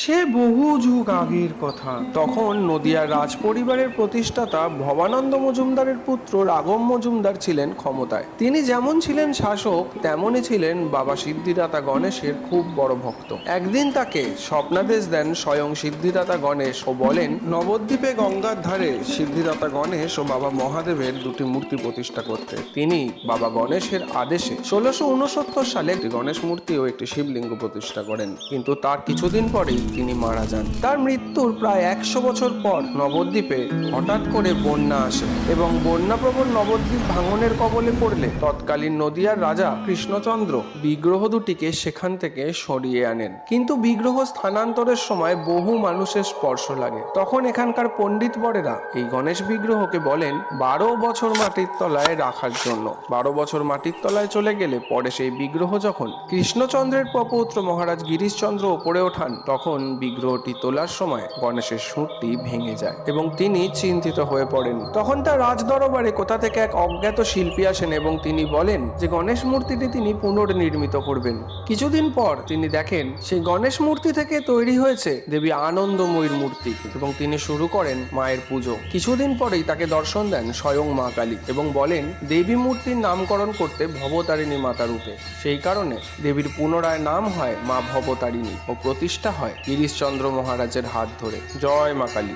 সে বহু যুগ আগের কথা। তখন নদিয়ার রাজ পরিবারের প্রতিষ্ঠাতা ভবানন্দ মজুমদারের পুত্র রাগম মজুমদার ছিলেন ক্ষমতায়। তিনি যেমন ছিলেন শাসক তেমনই ছিলেন বাবা সিদ্ধিদাতা গণেশের খুব বড় ভক্ত। একদিন তাকে স্বপ্নাদেশ দেন স্বয়ং সিদ্ধিদাতা গণেশ ও বলেন, নবদ্বীপে গঙ্গার ধারে সিদ্ধিদাতা গণেশ ও বাবা মহাদেবের দুটি মূর্তি প্রতিষ্ঠা করতে। তিনি বাবা গণেশের আদেশে ষোলোশো উনসত্তর সালে একটি গণেশ মূর্তি ও একটি শিবলিঙ্গ প্রতিষ্ঠা করেন। কিন্তু তার কিছুদিন পরেই তিনি মারা যান। তার মৃত্যুর প্রায় একশো বছর পর নবদ্বীপে হঠাৎ করে বন্যা আসে এবং বন্যাপ্রবণ নবদ্বীপ ভাঙনের কবলে পড়লে তৎকালীন নদিয়ার রাজা কৃষ্ণচন্দ্র বিগ্রহ দুটিকে সেখান থেকে সরিয়ে আনেন। কিন্তু বিগ্রহ স্থানান্তরের সময় বহু মানুষের স্পর্শ লাগে। তখন এখানকার পণ্ডিত বরেরা এই গণেশ বিগ্রহকে বলেন, বারো বছর মাটির তলায় রাখার জন্য। বারো বছর মাটির তলায় চলে গেলে পরে সেই বিগ্রহ যখন কৃষ্ণচন্দ্রের প্রপৌত্র মহারাজ গিরিশচন্দ্র ওপরে ওঠান, তখন বিগ্রহটি তোলার সময় গণেশের সুরটি ভেঙে যায় এবং তিনি চিন্তিত হয়ে পড়েন, তখন তার রাজ দরবারে কোথা থেকে এক অজ্ঞাত শিল্পী আসেন এবং তিনি বলেন যে গণেশ মূর্তিটি তিনি পুনর্নির্মিত করবেন। কিছুদিন পর তিনি দেখেন সেই গণেশ মূর্তি থেকে তৈরি হয়েছে দেবী আনন্দময়ীর মূর্তি এবং তিনি শুরু করেন মায়ের পুজো। কিছুদিন পরেই তাকে দর্শন দেন স্বয়ং মা কালী এবং বলেন, দেবী মূর্তির নামকরণ করতে ভবতারিণী মাতা রূপে। সেই কারণে দেবীর পুনরায় নাম হয় মা ভবতারিণী ও প্রতিষ্ঠা হয় গিরিশচন্দ্র মহারাজের হাত ধরে। জয় মা কালী।